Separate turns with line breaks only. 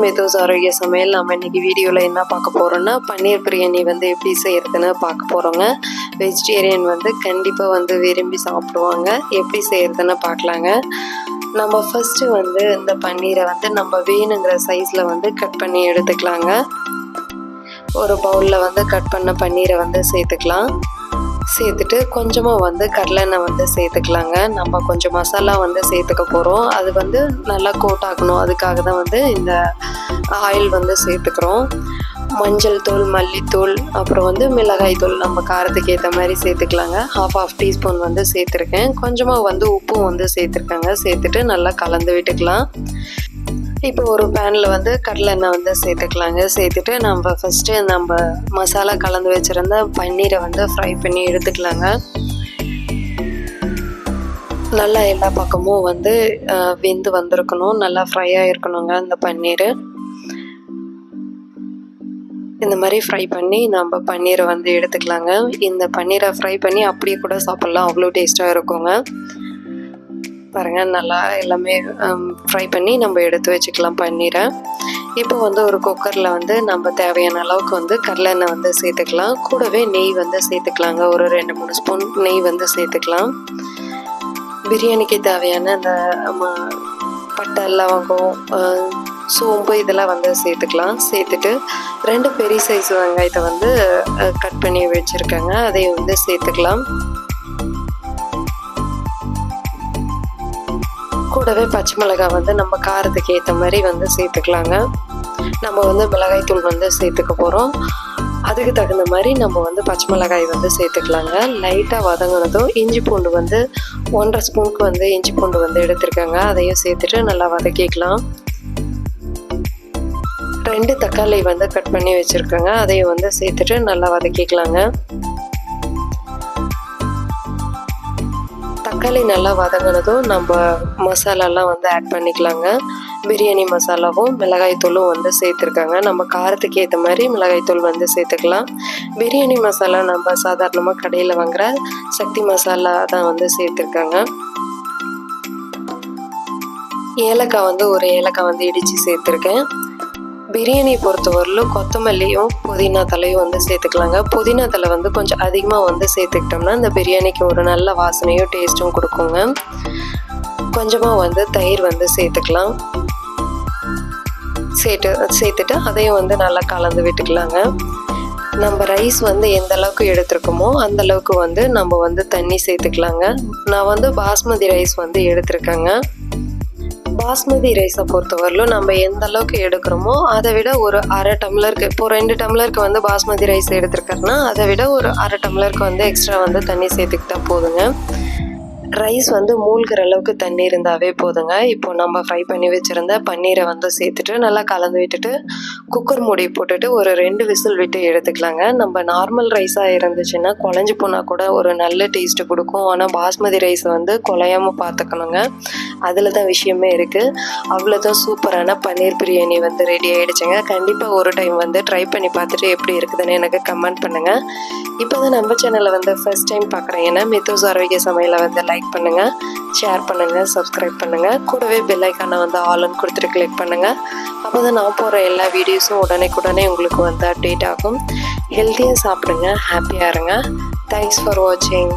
மிதோஸ் ஆரோக்கிய சமையல் நம்ம இன்னைக்கு வீடியோவில் என்ன பார்க்க போகிறோன்னா பன்னீர் பிரியாணி வந்து எப்படி செய்யறதுன்னு பார்க்க போகிறோங்க வெஜிடேரியன் வந்து கண்டிப்பாக வந்து விரும்பி சாப்பிடுவாங்க. எப்படி செய்யறதுன்னு பார்க்கலாங்க. நம்ம ஃபஸ்ட்டு வந்து இந்த பன்னீரை வந்து நம்ம வேணுங்கிற சைஸில் வந்து கட் பண்ணி எடுத்துக்கலாங்க. ஒரு பவுலில் வந்து கட் பண்ண பன்னீரை வந்து சேர்த்துக்கலாம். சேர்த்துட்டு கொஞ்சமாக வந்து கடலெண்ணெய் வந்து சேர்த்துக்கலாங்க. நம்ம கொஞ்சம் மசாலா வந்து சேர்த்துக்க போகிறோம் அது வந்து நல்லா கோட் ஆகணும். அதுக்காக தான் வந்து இந்த ஆயில் வந்து சேர்த்துக்கிறோம். மஞ்சள் தூள் மல்லித்தூள் அப்புறம் வந்து மிளகாய் தூள் நம்ம காரத்துக்கு ஏற்ற மாதிரி சேர்த்துக்கலாங்க. ஹாஃப் ஆஃப் டீஸ்பூன் வந்து சேர்த்துருக்கேன். கொஞ்சமாக வந்து உப்பும் வந்து சேர்த்துருக்கேங்க. சேர்த்துட்டு நல்லா கலந்து விட்டுக்கலாம். இப்போ ஒரு பேனில் வந்து கடலெண்ணெய் வந்து சேர்த்துக்கலாங்க. சேர்த்துட்டு நம்ம ஃபஸ்ட்டு நம்ம மசாலா கலந்து வச்சுருந்த பன்னீரை வந்து ஃப்ரை பண்ணி எடுத்துக்கலாங்க. நல்லா எல்லா பக்கமும் வந்து வெந்து வந்திருக்கணும். நல்லா ஃப்ரை ஆகிருக்கணுங்க அந்த பன்னீர். இந்த மாதிரி ஃப்ரை பண்ணி நம்ம பன்னீரை வந்து எடுத்துக்கலாங்க. இந்த பன்னீரை ஃப்ரை பண்ணி அப்படியே கூட சாப்பிட்லாம். அவ்வளோ டேஸ்ட்டாக இருக்குங்க. பாருங்கள் நல்லா எல்லாமே ஃப்ரை பண்ணி நம்ம எடுத்து வச்சுக்கலாம் பன்னீரை. இப்போ வந்து ஒரு குக்கரில் வந்து நம்ம தேவையான அளவுக்கு வந்து கடலெண்ணெய் வந்து சேர்த்துக்கலாம். கூடவே நெய் வந்து சேர்த்துக்கலாங்க. ஒரு ரெண்டு மூணு ஸ்பூன் நெய் வந்து சேர்த்துக்கலாம். பிரியாணிக்கு தேவையான அந்த ம- பட்டை லவங்கம் சோம்பு இதெல்லாம் வந்து சேர்த்துக்கலாம். சேர்த்துட்டு ரெண்டு பெரிய சைஸ் வெங்காயத்தை வந்து கட் பண்ணி வச்சுருக்காங்க. அதையும் வந்து சேர்த்துக்கலாம். கூடவே பச்சை மிளகாய் வந்து நம்ம காரத்துக்கு ஏற்ற மாதிரி வந்து சேர்த்துக்கலாங்க. நம்ம வந்து மிளகாய் தூள் வந்து சேர்த்துக்க போகிறோம் அதுக்கு தகுந்த மாதிரி நம்ம வந்து பச்சை மிளகாய் வந்து சேர்த்துக்கலாங்க. லைட்டாக வதங்கினதும் இஞ்சி பூண்டு வந்து ஒன்றரை ஸ்பூனுக்கு வந்து இஞ்சி பூண்டு வந்து எடுத்திருக்காங்க. அதையும் சேர்த்துட்டு நல்லா வதக்கிக்கலாம். ரெண்டு தக்காளி வந்து கட் பண்ணி வச்சுருக்கோங்க. அதையும் வந்து சேர்த்துட்டு நல்லா வதக்கிக்கலாங்க. தக்காளி நல்லா வதங்கினதும் நம்ம மசாலாலாம் வந்து ஆட் பண்ணிக்கலாங்க. பிரியாணி மசாலாவும் மிளகாய் தூளும் வந்து சேர்த்துருக்காங்க. நம்ம காரத்துக்கு ஏற்ற மாதிரி மிளகாய் தூள் வந்து சேர்த்துக்கலாம். பிரியாணி மசாலா நம்ம சாதாரணமாக கடையில் வாங்குற சக்தி மசாலா தான் வந்து சேர்த்துருக்காங்க. ஏலக்காய் வந்து ஒரு ஏலக்காய் வந்து இடித்து சேர்த்துருக்கேன். பிரியாணி பொறுத்தவரையிலும் கொத்தமல்லியும் புதினா தலையும் வந்து சேர்த்துக்கலாங்க. புதினா தலை வந்து கொஞ்சம் அதிகமாக வந்து சேர்த்துக்கிட்டோம்னா இந்த பிரியாணிக்கு ஒரு நல்ல வாசனையும் டேஸ்ட்டும் கொடுக்குங்க. கொஞ்சமாக வந்து தயிர் வந்து சேர்த்துக்கலாம். சேர்த்து சேர்த்துட்டு அதையும் வந்து நல்லா கலந்து விட்டுக்கலாங்க. நம்ம ரைஸ் வந்து எந்த அளவுக்கு எடுத்திருக்கோமோ அந்த அளவுக்கு வந்து நம்ம வந்து தண்ணி சேர்த்துக்கலாங்க. நான் வந்து பாஸ்மதி ரைஸ் வந்து எடுத்திருக்கேங்க. பாஸ்மதி ரைஸை பொறுத்தவரையிலும் நம்ம எந்த அளவுக்கு எடுக்கிறோமோ அதை விட ஒரு அரை டம்ளருக்கு இப்போ ரெண்டு டம்ளருக்கு வந்து பாஸ்மதி ரைஸ் எடுத்துருக்கேன்னா அதை விட ஒரு அரை டம்ளருக்கு வந்து எக்ஸ்ட்ரா வந்து தண்ணி சேர்த்துக்கிட்டா போதுங்க. ரைஸ் வந்து மூழ்கிற அளவுக்கு தண்ணி இருந்தாவே போதுங்க. இப்போ நம்ம ஃப்ரை பண்ணி வச்சுருந்த பன்னீரை வந்து சேர்த்துட்டு நல்லா கலந்து விட்டுட்டு குக்கர் மூடி போட்டுட்டு ஒரு ரெண்டு விசில் விட்டு எடுத்துக்கலாங்க. நம்ம நார்மல் ரைஸாக இருந்துச்சுன்னா குழஞ்சி போனால் கூட ஒரு நல்ல டேஸ்ட்டு கொடுக்கும். ஆனால் பாஸ்மதி ரைஸை வந்து குலையாமல் பார்த்துக்கணுங்க அதில் தான் விஷயமே இருக்குது அவ்வளோதான் சூப்பரான பன்னீர் பிரியாணி வந்து ரெடி ஆகிடுச்சுங்க கண்டிப்பாக ஒரு டைம் வந்து ட்ரை பண்ணி பார்த்துட்டு எப்படி இருக்குதுன்னு எனக்கு கமெண்ட் பண்ணுங்கள் இப்போ தான் நம்ம சேனலை வந்து ஃபர்ஸ்ட் டைம் பார்க்குறீங்கன்னா மித்தோஸ் ஆரோக்கிய சமையலை வந்து லைக் பண்ணுங்கள் ஷேர் பண்ணுங்கள் சப்ஸ்கிரைப் பண்ணுங்கள் கூடவே பெல் ஐக்கானை வந்து ஆல்னு கொடுத்துட்டு கிளிக் பண்ணுங்கள் அப்போ தான் நான் போகிற எல்லா வீடியோஸும் உடனே உங்களுக்கு வந்து அப்டேட் ஆகும். ஹெல்த்தியாக சாப்பிடுங்க ஹாப்பியாக இருங்க. தேங்க்ஸ் ஃபார் வாட்சிங்